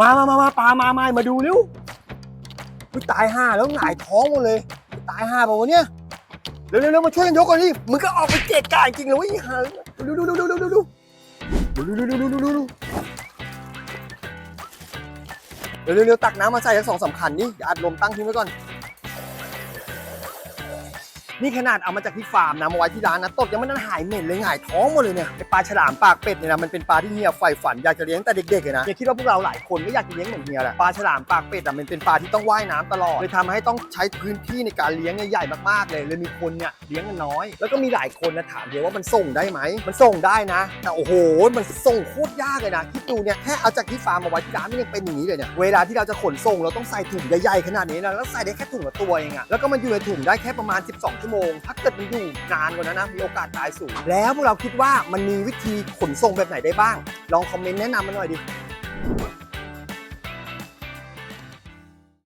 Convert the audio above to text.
มามามามาปลามามามาดูเร็วอุ๊ยตายห่าแล้วหงายท้องหมดเลย ตายห่าเปล่าวะเนี่ย เร็วเร็วเร็วมาช่วยกันยกก่อนดิมึงก็ออกไปเกะกะจริงเลยเว้ยห่าดูดูดูดูดูดูดูดูดูดูดูดูดูดูเร็วเร็วเร็วตักน้ำมาใส่ทั้งสองสำคัญนี่อย่าอัดลมตั้งทิ้งไว้ก่อน นี่ขนาดเอามาจากที่ฟาร์มนะมาไว้ที่ร้านนะตบยังไม่ทันหายเหม็นเลยหงายท้องหมดเลยเนี่ยไอปลาฉลามปากเป็ดเนี่ยนะมันเป็นปลาที่เฮียใฝ่ฝันอยากจะเลี้ยงแต่เด็กๆเลยนะเฮียคิดว่าพวกเราหลายคนก็อยากจะเลี้ยงเหมือนเฮียแหละปลาฉลามปากเป็ดอะมันเป็นปลาที่ต้องว่ายน้ำตลอดเลยทำให้ต้องใช้พื้นที่ในการเลี้ยงใหญ่ๆมากๆเลยเลยมีคนเนี่ยเลี้ยงกันน้อย แล้วก็มีหลายคนนะถามเฮียว่ามันส่งได้ไหมมันส่งได้นะแต่โอ้โหมันส่งโคตรยากเลยนะคิดดูเนี่ยแค่เอาจากที่ฟาร์มมาไว้ที่ร้านมันยังเป็นอย่างนี้เลยเนี่ยเวลาที่เราจะขนส่งเราต้องใส่ถุงใหญ่ๆขนาดนี้นะแล้วใส่ได้แค่ถุงละตัวเองอะแล้วก็มันอยู่ในถุงได้แค่ประมาณ 12ชั่วโมง ถ้าเกิดมันอยู่นานกว่านั้นนะมีโอกาสตายสูง แล้วพวกเราคิดว่ามันมีวิธีขนส่งแบบไหนได้บ้าง ลองคอมเมนต์แนะนำมาหน่อยดิ